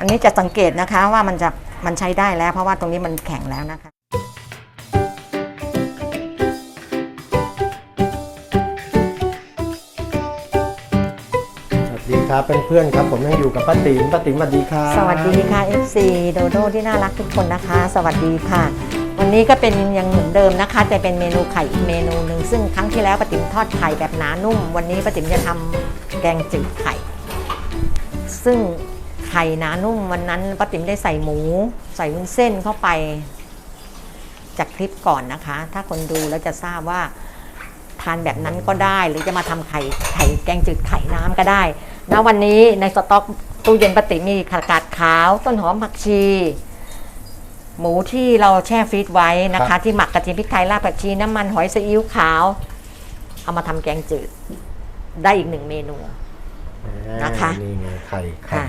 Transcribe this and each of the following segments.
อันนี้จะสังเกตนะคะว่ามันจะมันใช้ได้แล้ว เพราะว่าตรงนี้มันแข็งแล้วนะคะสวัสดีครับเพื่อนๆครับ ผมยังอยู่กับป้าติ๋มป้าติ๋มสวัสดีครับสวัสดีค่ะ FC โดโดที่น่ารักทุกคนนะคะ สวัสดีค่ะ วันนี้ก็เป็นยังเหมือนเดิมนะคะแต่เป็นเมนูไข่อีกเมนูหนึ่งซึ่งครั้งที่แล้วป้าติ๋มทอดไข่แบบหนานุ่ม วันนี้ป้าติ๋มจะทำแกงจืดไข่ ซึ่ง ไข่หนานุ่มวันนั้นป้าติ๋มได้ใส่หมู ใส่วุ้นเส้นเข้าไป จากคลิปก่อนนะคะ ถ้าคนดูแล้วจะทราบว่าทานแบบนั้นก็ได้หรือจะมาทำไข่ไข่แกงจืดไข่น้ำก็ได้ณวันนี้ในสต็อกตู้เย็นปฏิมีผักกาดขาว ต้นหอมผักชี หมูที่เราแช่ฟรีซไว้นะคะ ที่หมักกระเทียมพริกไทยรากผักชีน้ำมันหอยซีอิ๊วขาว เอามาทำแกงจืดได้อีกหนึ่งเมนูนะคะนี่ไงไข่ไข่ค่ะค่ะ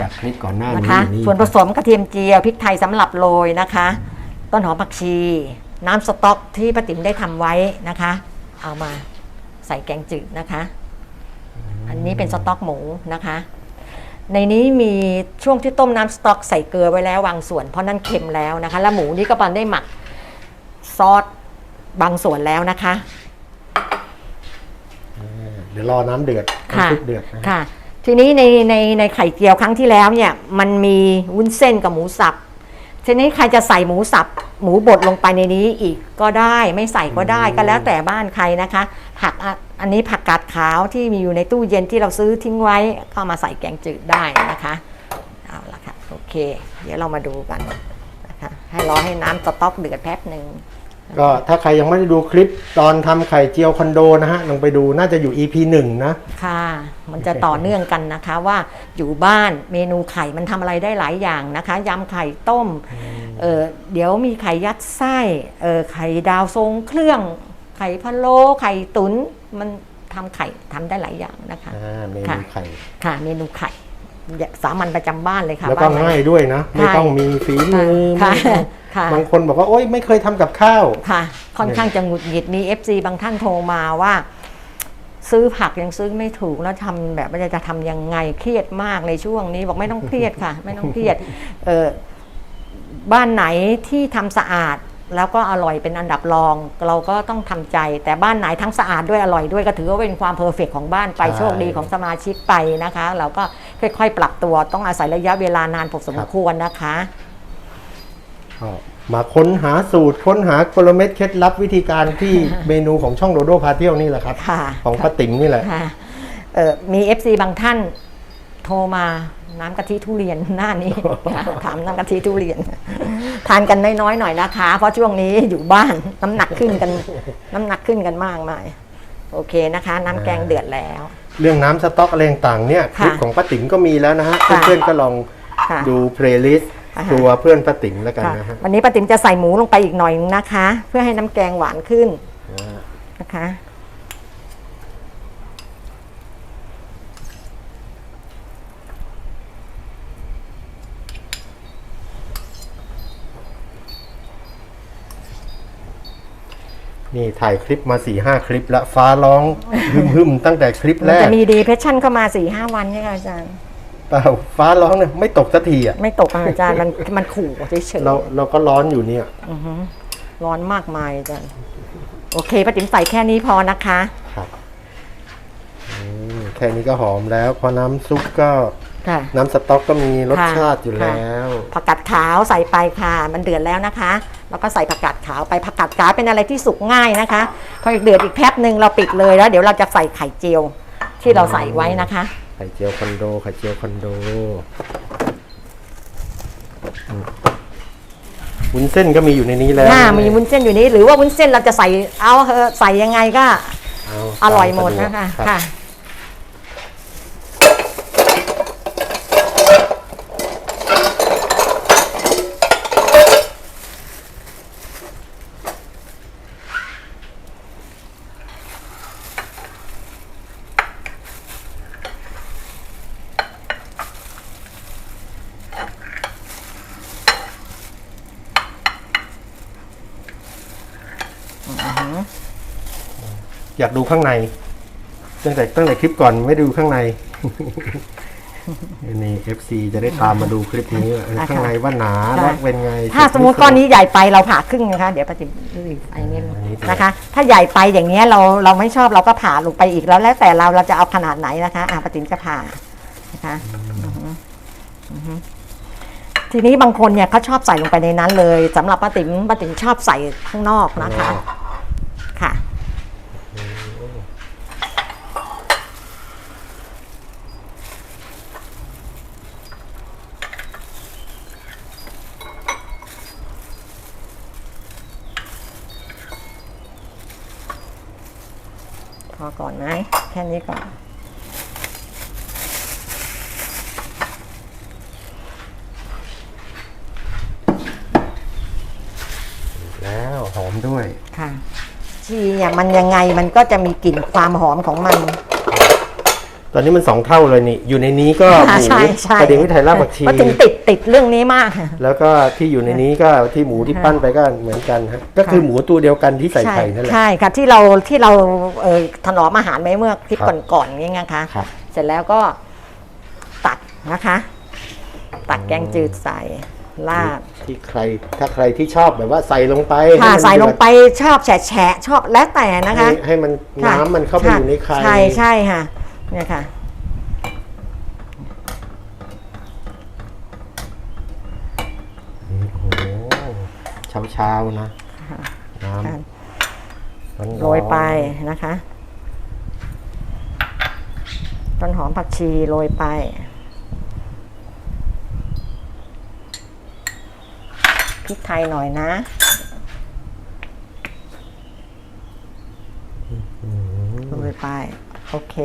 จากคลิปก่อนหน้านะนี้คะอยู่นี่ส่วนผสมกระเทียมเจียวพริกไทยสำหรับโรยนะคะ ต้นหอมผักชี น้ำสต๊อกที่ป้าติ๋มได้ทำไว้นะคะ เอามาใส่แกงจืดนะคะ อันนี้เป็นสต๊อกหมูนะคะ ในนี้มีช่วงที่ต้มน้ำสต๊อกใส่เกลือไว้แล้วบางส่วนเพราะนั่นเค็มแล้วนะคะ แล้วหมูนี่ก็ปันได้หมักซอสบางส่วนแล้วนะคะ เดี๋ยวรอน้ำเดือดค่ะน้ำซุปเดือดนะ ค่ะ ทีนี้ในในในไข่เจียวครั้งที่แล้วเนี่ยมันมีวุ้นเส้นกับหมูสับทีนี้ใครจะใส่หมูสับหมูบดลงไปในนี้อีกก็ได้ไม่ใส่ก็ได้ก็แล้วแต่บ้านใครนะคะ ผักอะอันนี้ผักกาดขาวที่มีอยู่ในตู้เย็นที่เราซื้อทิ้งไว้ก็เอามาใส่แกงจืดได้นะคะเอาละค่ะโอเค เดี๋ยวเรามาดูกันนะคะให้รอให้น้ำสต๊อกเดือดแป๊บหนึ่ง ก็ถ้าใครยังไม่ได้ดูคลิปตอนทำไข่เจียวคอนโดนะฮะลองไปดูน่าจะอยู่ EP หนึ่งนะ ค่ะ มันจะต่อเนื่องกันนะคะว่าอยู่บ้านเมนูไข่มันทำอะไรได้หลายอย่างนะคะยำไข่ต้มเออเดี๋ยวมีไข่ยัดไส้เออไข่ดาวทรงเครื่อง ไข่พะโล้ไข่ตุนมันทำไข่ทำได้หลายอย่างนะคะอ่าเมนูค่ะไข่ ค่ะเมนูไข่ สามัญประจำบ้านเลยค่ะแล้วก็บ้นไหน ง่ายด้วยนะ ไม่ใช่ต้องมีฝีมือค่ะไม่ต้องค่ะ บางคนบอกว่าโอ๊ยไม่เคยทำกับข้าว ค่ะ ค่อนข้างจะหงุดหงิดมี FC บางท่านโทรมาว่า ซื้อผักยังซื้อไม่ถูกแล้วทำแบบว่าจะทำยังไงเครียดมากในช่วงนี้ บอกไม่ต้องเครียดค่ะ ไม่ต้องเครียด เออบ้านไหนที่ทำสะอาดแล้วก็อร่อยเป็นอันดับรอง เราก็ต้องทำใจ แต่บ้านไหนทั้งสะอาดด้วยอร่อยด้วยก็ถือว่าเป็นความเพอร์เฟกของบ้านไปใช่ โชคดีของสมาชิกไปนะคะ เราก็ ค่อยๆ ปรับตัวต้องอาศัยระยะเวลานานพอสมควรนะคะก็มาค้นหาสูตรค้นหากลเม็ดเคล็ดลับวิธีการที่เมนูของช่องโดโดพาเที่ยวนี่แหละครับ ค่ะของป้าติ๋มนี่แหละค่ะเออมี FC บางท่านโทรมาน้ำกะทิทุเรียนหน้านี้ค่ะถามน้ำกะทิทุเรียน ทานกันน้อยๆหน่อยนะคะ เพราะช่วงนี้อยู่บ้านน้ำหนักขึ้นกัน น้ำหนักขึ้นกันมากมายโอเคนะคะ น้ำแกงเดือดแล้ว เรื่องน้ำสต๊อกอะไรต่างๆเนี่ยคค่ะลิปของป้าติ๋มก็มีแล้วนะฮะค่ะเพื่อนๆก็ลองค่ะดูเพลย์ลิสต์อ่าฮะตัวเพื่อนป้าติ๋มแล้วกันค่ะนะฮะวันนี้ป้าติ๋มจะใส่หมูลงไปอีกหน่อยนึงนะคะ เพื่อให้น้ำแกงหวานขึ้นนะคะ นี่ถ่ายคลิปมา4ี่ห้าคลิปละฟ้าร้องหึมๆตั้งแต่คลิปมันแรกจะมีดีเพชชั่นเข้ามา4ี่ห้าวันเนี่ยค่ะอาจารย์เปล่าฟ้าร้องเนี่ยไม่ตกสักทีอะไม่ตกค่ะอาจารย์มันมันขู่เฉยๆเราเราก็ร้อนอยู่เนี่ยอือฮึร้อนมากมายอาจารย์โอเคป้าติ๋มใส่แค่นี้พอนะคะครับอืมแค่นี้ก็หอมแล้ว พอน้ำซุปก็ ค่ะน้ำสต๊อกก็มีรสค่ะชาติอยู่ค่ะแล้วผักกาดขาวใส่ไปค่ะ มันเดือดแล้วนะคะ แล้วก็ใส่ผักกาดขาวไปผักกาดขาวเป็นอะไรที่สุกง่ายนะคะ พอเดือดอีกแป๊บหนึ่งเราปิดเลยแล้วเดี๋ยวเราจะใส่ไข่เจียวที่เราใส่ไว้นะคะ ไข่เจียวคอนโดไข่เจียวคอนโดอืมวุ้นเส้นก็มีอยู่ในนี้แล้วหน้ามีวุ้นเส้นอยู่นี้ หรือว่าวุ้นเส้นเราจะใส่เอาเถอะใส่ยังไงก็เาอร่อยหมดตาสนะคะรับค่ะ อยากดูข้างใน ตั้งแต่ตั้งแต่คลิปก่อนไม่ดูข้างในนี่ FC จะได้ตามมาดูคลิปนี้ว่าเอออะข้างในว่าหนาค่ะและเป็นไง ถ้าสมมติก้อนนี้ใหญ่ไปเราผ่าครึ่งนะคะเดี๋ยวปฏิบัติไอ้นี่อันนี้ดีนะคะ ถ้าใหญ่ไปอย่างเนี้ยเราเราไม่ชอบเราก็ผ่าลงไปอีกแล้วแล้วแต่เราเราจะเอาขนาดไหนนะคะอะปฏิมจะผ่านะคะอือฮึอือฮึทีนี้บางคนเนี่ยเขาชอบใส่ลงไปในนั้นเลยสำหรับป้าติ๋มป้าติ๋มชอบใส่ข้างนอกนะคะค่ะ พ อก่อนไหมแค่นี้ก่อน แล้วหอมด้วยค่ะชีเนี่ยมันยังไงมันก็จะมีกลิ่นความหอมของมัน ตอนนี้มันสองเท่าเลยนี่ อยู่ในนี้ก็หค่ะมูใช่ใช่ประเด็นวิทัยรากผักชีเพราะถึงติดติดเรื่องนี้มาก แล้วก็ที่อยู่ในนี้ก็ที่หมูที่ปั้นไปก็เหมือนกันฮะก็คือหมูตัวเดียวกันที่ใส่ไข่นั่นแหละใช่ค่ะที่เราที่เราเออถนอมอาหารไว้เมื่อคลิปครับก่อนๆนี้ไงคะครับเสร็จแล้วก็ตักนะคะ ตักแกงจืดใส่ลาดที่ใครถ้าใครที่ชอบแบบว่าใส่ลงไปค่ะห้มันใส่ลงไปเดือชอบแฉะแฉะชอบแล้วแต่ดนะคะ ให้ให้มันค่ะน้ำมันเข้าไปอยู่ในไข่ใช่ใช่ค่ะ เนี่ยค่ะนี่โอ้โหเช้าเช้าๆนะ ค่ะน้ค่ะำร้อนๆโรยไปนะคะ ต้นหอมผักชีโรยไป พริกไทยหน่อยนะโรยไป โอเค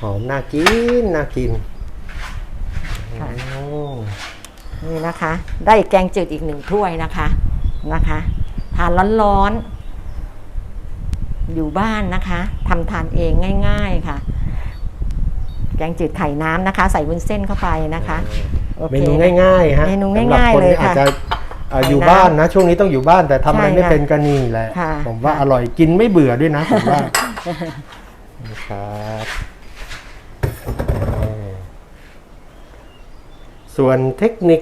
หอมน่ากินน่ากินค่ะ โอ้นี่นะคะ ได้แกงจืดอีกหนึ่งถ้วยนะคะนะคะ ทานร้อนๆ อยู่บ้านนะคะทำทานเองง่าย ๆค่ะ แกงจืดไข่น้ำนะคะ ใส่วุ้นเส้นเข้าไปนะคะโอค เมนูง่ายๆฮะเมนูสำหรับง่ายคๆนเลยที่อาจค่ะ จะเอ่อไข่อยู่น้ำบ้านนะ ช่วงนี้ต้องอยู่บ้านแต่ทำอะไรใช่ไม่ค่ะเป็นก็นี่แหละ ค่ะผมว่าค่ะ อร่อยกินไม่เบื่อด้วยนะผมว่านะครับส่วนเทคนิค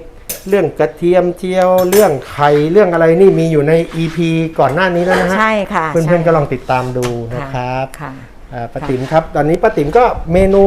เรื่องกระเทียมเจียวเรื่องไข่เรื่องอะไรนี่มีอยู่ใน EP ก่อนหน้านี้แล้วนะฮะใช่ค่ะเพื่อนใช่ๆก็ลองติดตามดูนะครับ ค่ะอ่า ป้าติ๋มครับ ตอนนี้ป้าติ๋มก็เมนู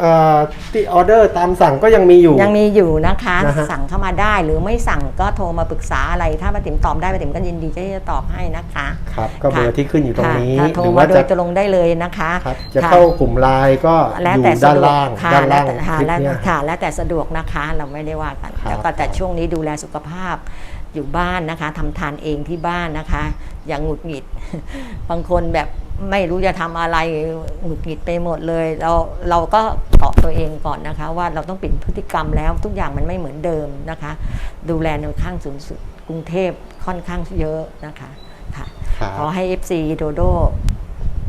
เอ่อที่ออเดอร์ตามสั่งก็ยังมีอยู่ ยังมีอยู่นะคะนะฮะสั่งเข้ามาได้หรือไม่สั่งก็โทรมาปรึกษาอะไร ถ้าป้าติ๋มตอบได้ป้าติ๋มก็ยินดีที่จะตอบให้นะคะ ครับ ก็เบอร์ที่ขึ้นอยู่ตรงนี้ค่ะโทรหรือมาว่าโดจะยตรงได้เลยนะคะครับจะค่ะเข้ากลุ่มไลน์ก็แล้วอยู่แต่ด้าสะนดวกล่างค่ะด้านแล้วล่างแต่ค่ะคลิปแล้วเนี้ยค่ะแล้วแต่สะดวกนะคะ เราไม่ได้ว่ากันครับแล้วก็แต่ช่วงนี้ดูแลสุขภาพอยู่บ้านนะคะทำทานเองที่บ้านนะคะ อย่างหงุดหงิด บางคนแบบ ไม่รู้จะทำอะไรหงุดหงิดไปหมดเลย เราเราก็เกาะตัวเองก่อนนะคะ ว่าเราต้องเปลี่ยนพฤติกรรมแล้วทุกอย่างมันไม่เหมือนเดิมนะคะ ดูแลในข้างสูงสุดกรุงเทพค่อนข้างเยอะนะคะค่ะครับขอให้ FC โดโด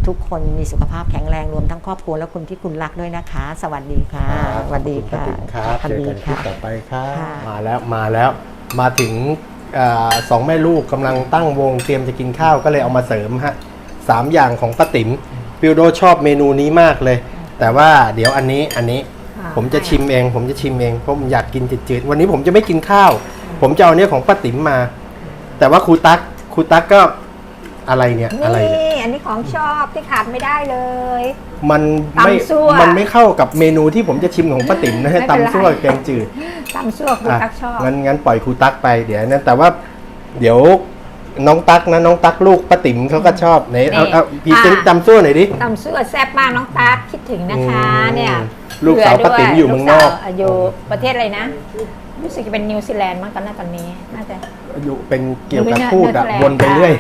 ทุกคนมีสุขภาพแข็งแรงรวมทั้งครอบครัวและคุณที่คุณรักด้วยนะคะ สวัสดีค่ะครับสวัสดีค่ะขอบณป้าติ๋มครับสวัสเจอดีกันคลิปค่ะต่อไปครับค่ะมาแล้วมาแล้วมาถึงเอ่อสองแม่ลูกกำลังตั้งวงเตรียมจะกินข้าวก็เลยเอามาเสริมฮะ สามอย่างของป้าติ๋มฟิวโดชอบเมนูนี้มากเลย แต่ว่าเดี๋ยวอันนี้อันนี้ค่ะผมจะชิมเอง ผมจะชิมเองเพราะผมอยากกินจืดๆวันนี้ผมจะไม่กินข้าว ผมจะเอาเนี่ยของป้าติ๋มมา แต่ว่าครูตั๊กครูตั๊กก็อะไรเนี่ยอะไรเนี่ยนี่อันนี้ของชอบที่ขาดไม่ได้เลย มันไม่ตำซั่วมันไม่เข้ากับเมนูที่ผมจะชิมของป้าติ๋มนะฮะไม่เป็นไรตำซั่วแกงจืดตำซั่วคุณอะตักชอบงั้นงั้นปล่อยครูตั๊กไปเดี๋ยวนั้นแต่ว่าเดี๋ยว น้องตั๊กนะน้องตั๊กลูกป้าติ๋มเขาก็ชอบไหนเอานี่เอาพรีเซนต์อะตำซั่วหน่อยดิ ตำซั่วแซ่บมากน้องตักคิดถึงนะคะอืมเนี่ยลูกสาวป้าติ๋มอยู่เมืองนอกลูสาวอยู่ประเทศอะไรนะ รู้สึกจะเป็นนิวซีแลนด์มั้งตอนนั้นตอนนี้น่าจะอยู่เป็นเกี่ยวกับหรือพูดอะเนเธวนไปเรื่อย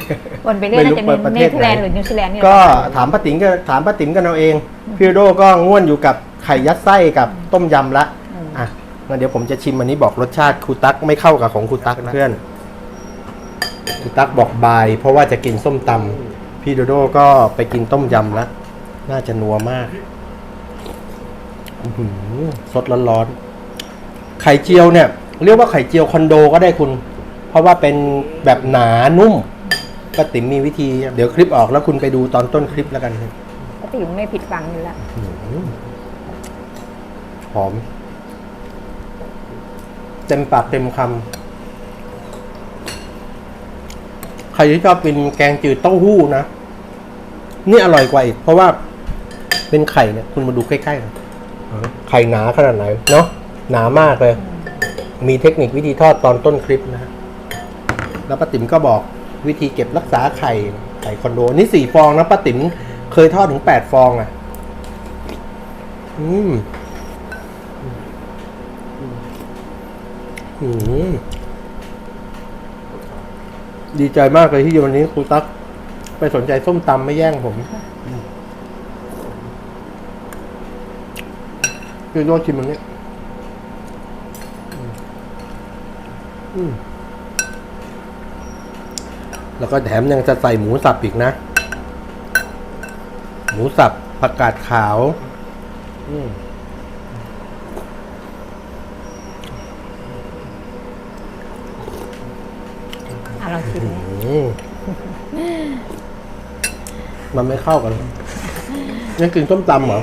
วนไปเรื่อยไม่น่ารู้จะเปิดประเนเทศเธอร์แลนด์ไหนหรือนิวซีแลนด์นี่ก็แหละถามป้าติ๋มก็ถามป้าติ๋มกันเอาเองพี่โดก็ง่วนอยู่กับไข่ยัดไส้กับต้มยำละอะงั้นเดี๋ยวผมจะชิมอันนี้บอกรสชาติครูตั๊กไม่เข้ากับของครูตั๊กนะเพื่อน ครูตั๊กบอกบาย เพราะว่าจะกินส้มตำพี่โดโดก็ไปกินต้มยำละน่าจะนัวมากอื้อหือสดร้อนๆไข่เจียวเนี่ย เรียกว่าไข่เจียวคอนโดก็ได้คุณ เพราะว่าเป็นแบบหนานุ่มป้าติ๋มมีวิธี เดี๋ยวคลิปออกแล้วคุณไปดูตอนต้นคลิปแล้วกันครับปกติไม่ผิดหวังอยู่แล้วอื้อหือหอม เต็มปากเต็มคำ ใครที่ชอบกินแกงจืดเต้าหู้นะนี่อร่อยกว่าอีก เพราะว่าเป็นไข่เนี่ยคุณมาดูใกล้ๆหน่อยไข่หนาขนาดไหนเนาะหนามากเลย มีเทคนิควิธีทอดตอนต้นคลิปนะฮะแล้วป้าติ๋มก็บอกวิธีเก็บรักษาไข่ไข่คอนโดนี่สี่ฟองนะป้าติ๋มเคยทอดถึงแปดฟองอะ อืมอืม ดีใจมากเลยที่วันนี้ครูตั๊กไปสนใจส้มตำไม่แย่งผมคือโดนชิมมันนี้แล้วก็แถมยังจะใส่หมูสับอีกนะ หมูสับผักกาดขาว อืม ลองชิมดิอืมมันไม่เข้ากันนี่กินส้มตำเหรอ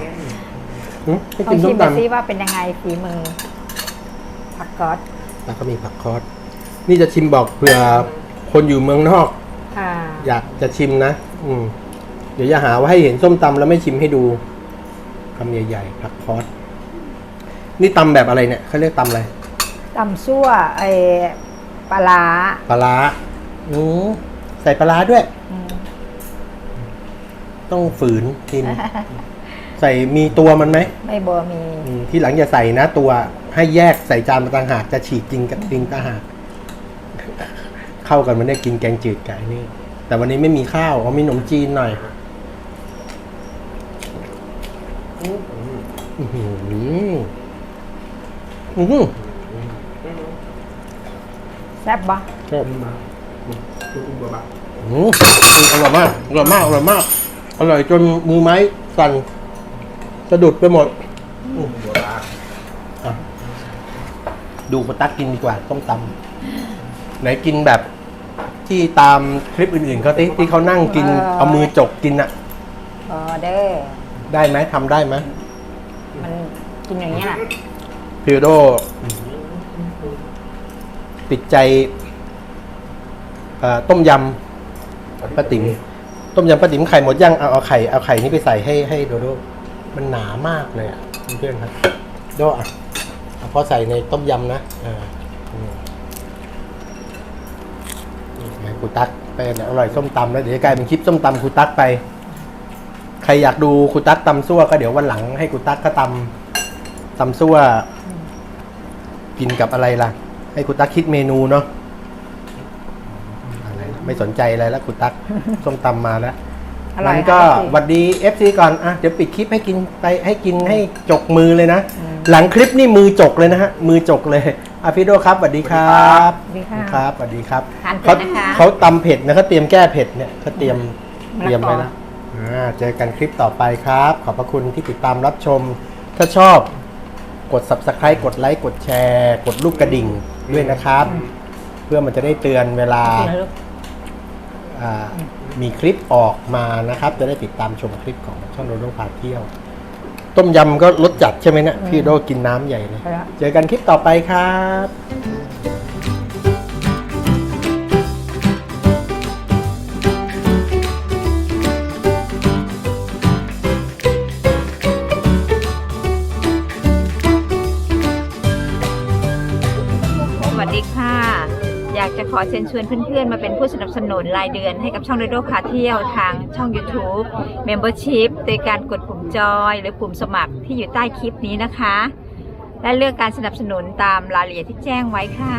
หึไม่ลอกิงนชิส้มมดูตำ ซิว่าเป็นยังไงฝีมือผักก๊อตแล้วก็มีผักคอสนี่จะชิมบอกเผื่อคนอยู่เมืองนอก ค่ะอยากจะชิมนะ อืม เดี๋ยวจะหาว่าให้เห็นส้มตำแล้วไม่ชิมให้ดูคำใหญ่ๆผักคอสนี่ตำแบบอะไรเนี่ยเขาเรียกตำอะไรตำซั่วไอ้ปลาร้าปลาร้า อืมใส่ปลาร้าด้วย อืมต้องฝืนกิน ใส่มีตัวมันไหมไม่เบอร์มี อืมที่หลังอย่าใส่นะตัว ให้แยกใส่จานมาต่างหากจะฉีกจริงกับจริงต่างหากเข้ากันมันได้กินแกงจืดไก่นี่ แต่วันนี้ไม่มีข้าวเอามีขนมจีนหน่อยอื้อหืออื้อหือแซ่บปะชอบมาก อืมอร่อยมากอร่อยมากอร่อยมากอร่อยจนมือไม้สั่นสะดุดไปหมดอะดูคนตักกินดีกว่าต้มตำไหนกินแบบที่ตามคลิปอื่นๆเขาที่ที่เขานั่งกินเอามือจกกินอะเออเด้อได้ไหมทำได้ไหมมันกินอย่างนี้ยแหละพิวโดติดใจเอ่อ ต้มยำป้าติ๋มต้มยำป้าติ๋มไข่หมดยังเอาเอาไข่เอาไข่นี้ไปใส่ให้ให้โดโดมันหนามากเลยอะเพื่อนครับโดอะเอาพอใส่ในต้มยำนะอ่าครูตั๊กไปเนี่ยอร่อยส้มตำแล้วเดี๋ยวจะกลายเป็นคลิปส้มตำครูตั๊กไป ใครอยากดูครูตั๊กตำซั่วก็เดี๋ยววันหลังให้ครูตั๊กก็ตำตำซั่ว กินกับอะไรล่ะ ให้ครูตั๊กคิดเมนูเนาะ ไรไม่สนใจอะไรแล้วครูตั๊กส้มตำมาแล้วอร่อยงั้นก็ค่ะ หวัดดี FC ก่อนอะเดี๋ยวปิดคลิปให้กินไปให้กินให้จกมือเลยนะ หลังคลิปนี่มือจกเลยนะฮะ มือจกเลยอาฟิโดครับสวัสดีครับสวัสดีค่ะครับสวัสดีครับทานเผ็เขาดนะคะ เขาตำเผ็ดนะเขาเตรียมแก้เผ็ดเนี่ยเขาเตรียมมะละกอเตรียมไว้แล้วอ่าเจอกันคลิปต่อไปครับ ขอบพระคุณที่ติดตามรับชม ถ้าชอบกด subscribe กดไลค์กดแชร์ กดรูปกระดิ่งด้วยนะครับ เพื่อมันจะได้เตือนเวลากินแล้วลูกอ่า มีคลิปออกมานะครับ จะได้ติดตามชมคลิปของช่องโดโดพาเที่ยว ต้มยำก็รสจัดใช่ไหมเนะี่ยพี่โดกินน้ำใหญ่เลยไปแล้วเจอกันคลิปต่อไปครับ ขอเชิญชวนเพื่อนๆ มาเป็นผู้สนับสนุนรายเดือนให้กับช่องเรดโดพาเที่ยวทางช่อง YouTube Membership โดยการกดปุ่มจอยหรือปุ่มสมัครที่อยู่ใต้คลิปนี้นะคะ และเลือกการสนับสนุนตามรายละเอียดที่แจ้งไว้ค่ะ